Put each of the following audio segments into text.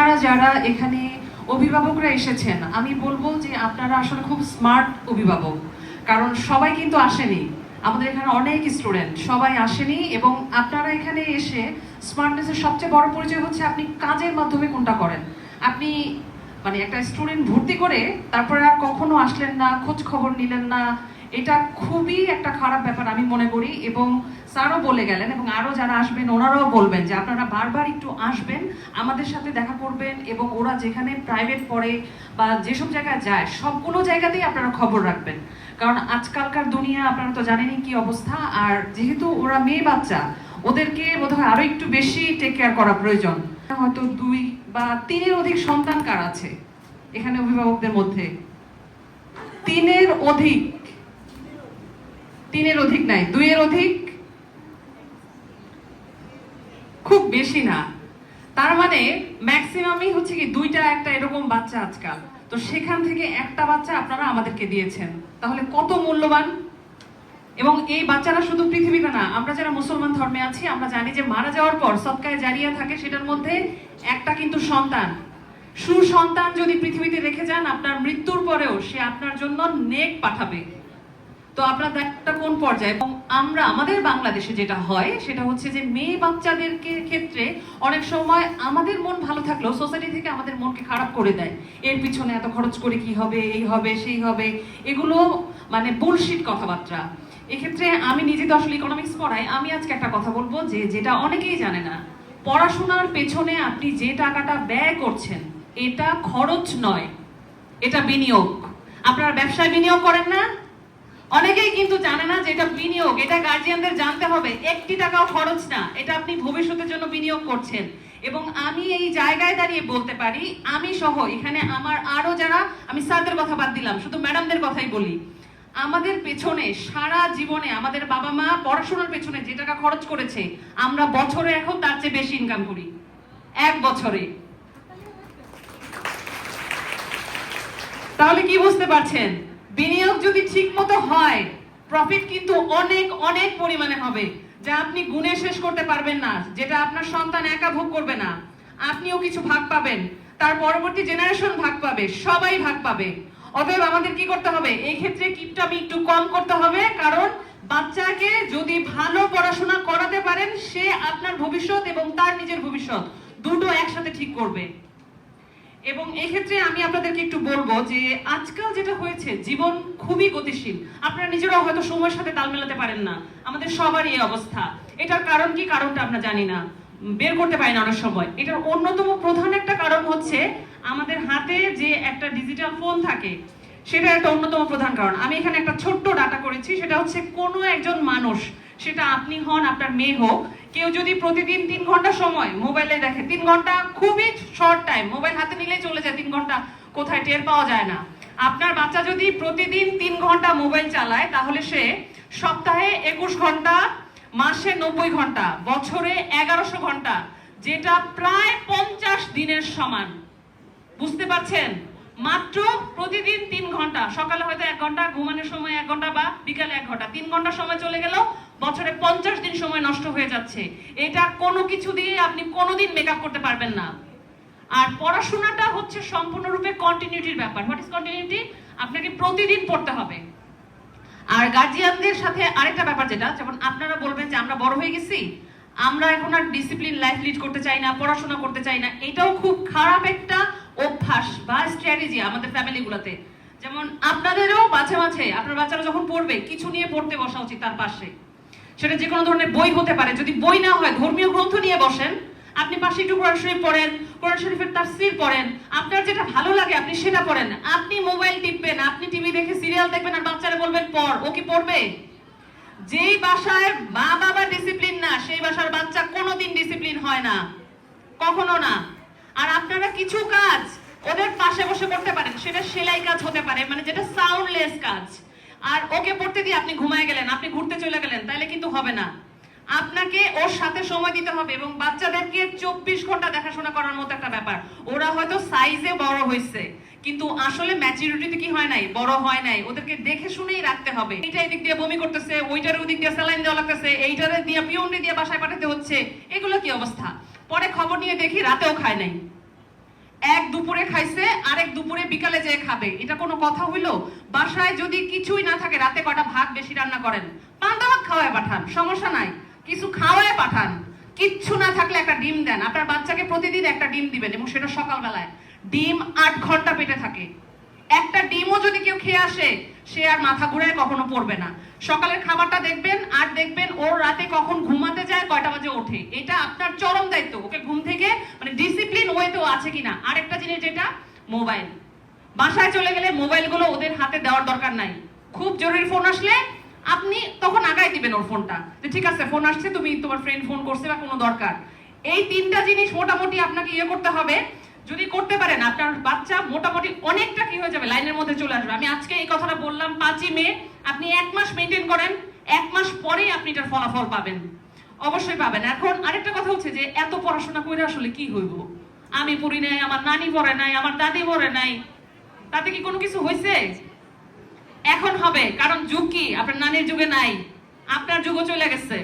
আপনারা যারা এখানে অভিভাবকরা এসেছেন, আমি বলব যে আপনারা আসলে খুব স্মার্ট অভিভাবক। কারণ সবাই কিন্তু আসেনি। আমাদের এখানে অনেক স্টুডেন্ট সবাই আসেনি এবং আপনারা এখানে এসে স্মার্টনেসের সবচেয়ে বড় পরিচয় হচ্ছে আপনি কাজের মাধ্যমে কোনটা করেন। আপনি মানে একটা স্টুডেন্ট ভর্তি করে তারপরে আর কখনো আসলেন না, খোঁজ খবর নিলেন না। এটা খুবই একটা খারাপ ব্যাপার আমি মনে করি এবং স্যারও বলে গেলেন এবং আরও যারা আসবেন, ওনারাও বলবেন যে আপনারা বারবার একটু আসবেন, আমাদের সাথে দেখা করবেন এবং ওরা যেখানে প্রাইভেট পড়ে বা যেসব জায়গায় যায়, সবগুলো জায়গাতেই আপনারা খবর রাখবেন। কারণ আজকালকার দুনিয়া আপনারা তো জানেনই কি অবস্থা, আর যেহেতু ওরা মেয়ে বাচ্চা, ওদেরকে বোধহয় আরও একটু বেশি টেক কেয়ার করা প্রয়োজন। হয়তো দুই বা তিনের অধিক সন্তান কার আছে এখানে অভিভাবকদের মধ্যে? তিনের অধিক। তিনের অধিক নাই, দুইয়ের অধিক? খুব বেশি না। তার মানে ম্যাক্সিমামই হচ্ছে কি দুইটা একটা এরকম বাচ্চা আজকাল। তো সেখান থেকে একটা বাচ্চা আপনারা আমাদেরকে দিয়েছেন। তাহলে কত মূল্যবান? এবং এই বাচ্চারা শুধু পৃথিবীতে না, আমরা যারা মুসলমান ধর্মে আছি, আমরা জানি যে মারা যাওয়ার পর সৎকায় জারিয়া থাকে, সেটার মধ্যে একটা কিন্তু সন্তান। সুসন্তান যদি পৃথিবীতে রেখে যান, আপনার মৃত্যুর পরেও সে আপনার জন্য নেক পাঠাবে। তো আপনার একটা কোন পর্যায়ে? এবং আমরা আমাদের বাংলাদেশে যেটা হয়, সেটা হচ্ছে যে মেয়ে বাচ্চাদেরকে ক্ষেত্রে অনেক সময় আমাদের মন ভালো থাকলেও সোসাইটি থেকে আমাদের মনকে খারাপ করে দেয়। এর পিছনে এত খরচ করে কি হবে, এই হবে, সেই হবে, এগুলো মানে বুলশিট কথাবার্তা। এক্ষেত্রে আমি নিজে তো আসলে ইকোনমিক্স পড়াই, আমি আজকে একটা কথা বলব যে যেটা অনেকেই জানে না, পড়াশোনার পেছনে আপনি যে টাকাটা ব্যয় করছেন, এটা খরচ নয়, এটা বিনিয়োগ। আপনারা ব্যবসায় বিনিয়োগ করেন না অনেকেই কিন্তু জানে না যে এটা বিনিয়োগ, এটা গার্জিয়ানদের জানতে হবে। একটি টাকাও খরচ না, এটা আপনি ভবিষ্যতের জন্য বিনিয়োগ করছেন। এবং আমি এই জায়গায় দাঁড়িয়ে বলতে পারি, আমি সহ, এখানে আমার আরও যারা, আমি স্যারদের কথা বাদ দিলাম, শুধু ম্যাডামদের কথাই বলি। আমাদের পেছনে সারা জীবনে আমাদের বাবা মা পড়াশোনার পেছনে যে টাকা খরচ করেছে, আমরা বছরে এখন তার চেয়ে বেশি ইনকাম করি। এক বছরে। তাহলে কি বুঝতে পারছেন? বিনিয়োগ যদি ঠিক মতো হয় প্রফিট কিন্তু অনেক অনেক পরিমাণে হবে। যা আপনি গুণে শেষ করতে পারবেন না, যেটা আপনার সন্তান একা ভোগ করবে না। আপনিও কিছু ভাগ পাবেন, তার পরবর্তী জেনারেশন ভাগ পাবে, সবাই ভাগ পাবে। অতএব আমাদের কি করতে হবে? এই ক্ষেত্রে কিপটামি একটু কম করতে হবে, কারণ বাচ্চাকে যদি ভালো পড়াশোনা করাতে পারেন, সে আপনার ভবিষ্যৎ এবং তার নিজের ভবিষ্যৎ দুটো একসাথে ঠিক করবে। এবং এক্ষেত্রে আমি আপনাদেরকে একটু বলব যে আজকাল যেটা হয়েছে, জীবন খুবই গতিশীল। আপনারা নিজেরাও হয়তো সময়ের সাথে তাল মেলাতে পারেন না। আমাদের সবারই এই অবস্থা। এটার কারণ কি, কারণটা আমরা জানি না। বের করতে পারি না অনেক সময়। এটার অন্যতম প্রধান একটা কারণ হচ্ছে আমাদের হাতে যে একটা ডিজিটাল ফোন থাকে, সেটা একটা অন্যতম প্রধান কারণ। আমি এখানে একটা ছোট্ট ডাটা করেছি, সেটা হচ্ছে কোনো একজন মানুষ, সেটা আপনি হন, আপনার মেয়ে হোক কেউ যদি প্রতিদিন তিন ঘণ্টা সময় মোবাইলে দেখে, তিন ঘণ্টা খুবই শর্ট টাইম মোবাইল হাতে নিলেই চলে যায়, তিন ঘণ্টা কোথায় টের পাওয়া যায় না। আপনার বাচ্চা যদি প্রতিদিন তিন ঘণ্টা মোবাইল চালায়, তাহলে সে সপ্তাহে একুশ ঘণ্টা, মাসে নব্বই ঘণ্টা, বছরে এগারোশো ঘণ্টা, যেটা প্রায় পঞ্চাশ দিনের সমান। বুঝতে পারছেন? মাত্র প্রতিদিন তিন ঘণ্টা, সকালে হয়তো এক ঘণ্টা, ঘুমানোর সময় এক ঘণ্টা বা বিকালে এক ঘণ্টা। তিন ঘণ্টা সময় চলে গেল বছরে পঞ্চাশ দিন সময় নষ্ট হয়ে যাচ্ছে। এটা কোনো কিছু দিয়ে আপনি কোনোদিন মেকআপ করতে পারবেন না। আর পড়াশোনাটা হচ্ছে সম্পূর্ণরূপে কন্টিনিউটির ব্যাপার। হোয়াট ইজ কন্টিনিউটি আপনাকে প্রতিদিন পড়তে হবে। আর গার্জিয়ানদের সাথে আরেকটা ব্যাপার যেটা যেমন আপনারা বলবেন যে আমরা বড় হয়ে গেছি, আমরা এখন আর ডিসিপ্লিন লাইফ লিড করতে চাই না, পড়াশোনা করতে চাই না, এটাও খুব খারাপ একটা অভ্যাস বা স্ট্র্যাটেজি আমাদের ফ্যামিলিগুলোতে যেমন আপনাদেরও মাঝে মাঝে, আপনার বাচ্চারা যখন পড়বে, কিছু নিয়ে পড়তে বসা উচিত তার পাশে। সেটা যে কোনো ধরনের বই হতে পারে। যদি বই না হয়, ধর্মীয় গ্রন্থ নিয়ে বসেন, আপনি পাশে একটু কোরআন শরীফ পড়েন, কোরআন শরীফের তাফসীর পড়েন, আপনার যেটা ভালো লাগে আপনি সেটা পড়েন। আপনি মোবাইল টিপবেন, আপনি টিভি দেখে সিরিয়াল দেখবেন আর বাচ্চারা বলবেন, পড়, ও কি পড়বে? যেই বাসায় মা বাবা ডিসিপ্লিন না, সেই বাসার বাচ্চা কোনোদিন ডিসিপ্লিন হয় না। কখনো না। আর আপনারা কিছু কাজ ওদের পাশে বসে করতে পারেন, সেটা সেলাই কাজ হতে পারে মানে যেটা সাউন্ডলেস কাজ। আর ওকে পড়তে দিয়ে আপনি ঘুমায় গেলেন, আপনি ঘুরতে চলে গেলেন তাহলে কিন্তু হবে না। আপনাকে ওর সাথে সময় দিতে হবে এবং বাচ্চাদেরকে চব্বিশ ঘণ্টা দেখাশোনা করার মতো একটা ব্যাপার। ওরা হয়তো সাইজে বড় হয়েছে কিন্তু আসলে ম্যাচুরিটিতে কি হয় নাই? বড় হয় নাই। ওদেরকে দেখে শুনেই রাখতে হবে। এইটা এদিক দিয়ে বমি করতেছে ওইটার ওদিক দিয়ে স্যালাইন দেওয়া লাগতেছে, এইটারে দিয়ে পিউন্ডি দিয়ে বাসায় পাঠাতে হচ্ছে। এগুলো কি অবস্থা? পরে খবর নিয়ে দেখি, রাতেও খায় নাই। এক দুপুরে খাইছে, আরেক দুপুরে বিকালে যেয়ে খাবে। এটা কোনো কথা হইল? বাসায় যদি কিছুই না থাকে, রাতে কটা ভাত বেশি রান্না করেন? পান্তা খাওয়ায় পাঠান, সমস্যা নাই। কিছু খাওয়ায় পাঠান। কিচ্ছু না থাকলে একটা ডিম দেন। আপনার বাচ্চাকে প্রতিদিন একটা ডিম দিবেন এবং সেটা সকালবেলায়। ডিম আট ঘণ্টা পেটে থাকে। একটা ডিমও যদি কেউ খেয়ে আসে, সে আর মাথা ঘুরে কখনো পড়বে না। সকালের খাবারটা দেখবেন, আর দেখবেন ওর রাতে কখন ঘুমাতে যায়, কয়টা বাজে ওঠে। এটা আপনার চরম দায়িত্ব। ওকে ঘুম থেকে মানে ডিসিপ্লিন ওয়েতেও আছে কিনা? আরেকটা জিনিস যেটা, মোবাইল। বাসায় চলে গেলে মোবাইলগুলো ওদের হাতে দেওয়ার দরকার নাই। খুব জরুরি ফোন আসলে আপনি তখন আগায় দিবেন ওর ফোনটা যে, ঠিক আছে, ফোন আসছে, তুমি তোমার ফ্রেন্ড ফোন করছে বা কোনো দরকার। এই তিনটা জিনিস মোটামুটি আপনাকে ইয়ে করতে হবে। যদি করতে পারেন, আপনার বাচ্চা মোটামুটি অনেকটা কি হয়ে যাবে? লাইনের মধ্যে চলে আসবে। আমি আজকে এই কথাটা বললাম পাঁচই মে। আপনি এক মাস মেনটেন করেন, এক মাস পরেই আপনি এটার ফলাফল পাবেন। অবশ্যই পাবেন। এখন আরেকটা কথা হচ্ছে যে, এত পড়াশোনা করে আসলে কি হইব? আমি পড়ি নাই, আমার নানি পড়ে নাই, আমার দাদি পড়ে নাই। তাতে কি কোনো কিছু হয়েছে? এখন হবে, কারণ যুগ কি? আপনার নানির যুগে নাই, আপনার যুগও চলে গেছে।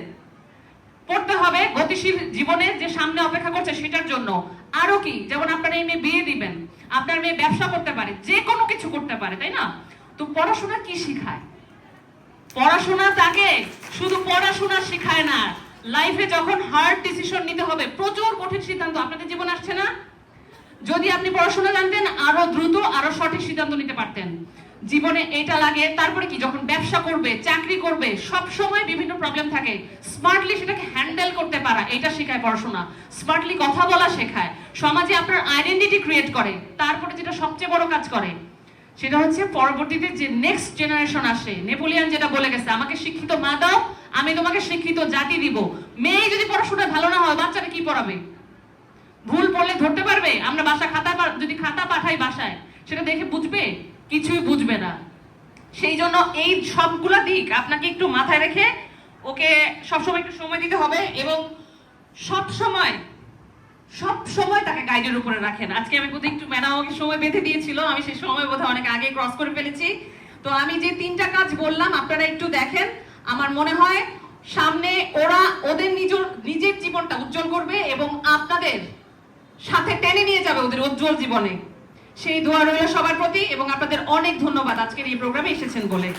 পড়তে হবে গতিশীল জীবনে যে সামনে অপেক্ষা করছে সেটার জন্য। আরও কি? যেমন আপনার এই মেয়ে বিয়ে দিবেন, আপনার মেয়ে ব্যবসা করতে পারে, যে কোনো কিছু করতে পারে, তাই না? তো পড়াশোনা কি শিখায়? পড়াশোনা তাকে, শুধু পড়াশোনা শেখায় না। লাইফে যখন হার্ড ডিসিশন নিতে হবে প্রচুর কঠিন সিদ্ধান্ত আপনাদের জীবন আসছে না যদি আপনি পড়াশোনা জানতেন, আরও দ্রুত, আরও সঠিক সিদ্ধান্ত নিতে পারতেন। জীবনে এটা লাগে, তারপরে কি, যখন ব্যবসা করবে, চাকরি করবে, সব সময় বিভিন্ন প্রবলেম থাকে। স্মার্টলি সেটাকে হ্যান্ডেল করতে পারা, এটা শেখায় পড়াশোনা। স্মার্টলি কথা বলা শেখায়। সমাজে আপনার আইডেন্টিটি ক্রিয়েট করে, তারপরে যেটা সবচেয়ে বড় কাজ করে, সেটা হচ্ছে পরবর্তীতে যে নেক্সট জেনারেশন আসে, নেপোলিয়ান যেটা বলে গেছে, আমাকে শিক্ষিত মা দাও, আমি তোমাকে শিক্ষিত জাতি দিব। মেয়ে যদি পড়াশোনায় ভালো না হয়, বাচ্চাটা কি পড়াবে? ভুল পড়লে ধরতে পারবে? আমরা বাসা খাতা যদি খাতা পাঠাই বাসায়, সেটা দেখে বুঝবে? কিছুই বুঝবে না। সেই জন্য এই সবগুলা দিক আপনাকে একটু মাথায় রেখে ওকে সবসময় একটু সময় দিতে হবে এবং সব সময় সব সময় তাকে গাইডের উপরে রাখেন। আজকে আমি বোধহয় একটু ম্যাডাম আমাকে সময় বেঁধে দিয়েছিল, আমি সেই সময় বোধহয় অনেক আগে ক্রস করে ফেলেছি। তো আমি যে তিনটা কাজ বললাম, আপনারা একটু দেখেন। আমার মনে হয় সামনে ওরা ওদের নিজের নিজের জীবনটা উজ্জ্বল করবে এবং আপনাদের সাথে টেনে নিয়ে যাবে ওদের উজ্জ্বল জীবনে। সেই দোয়া রইল সবার প্রতি এবং আপনাদের অনেক ধন্যবাদ। আজকের এই প্রোগ্রামে এসেছেন বলে।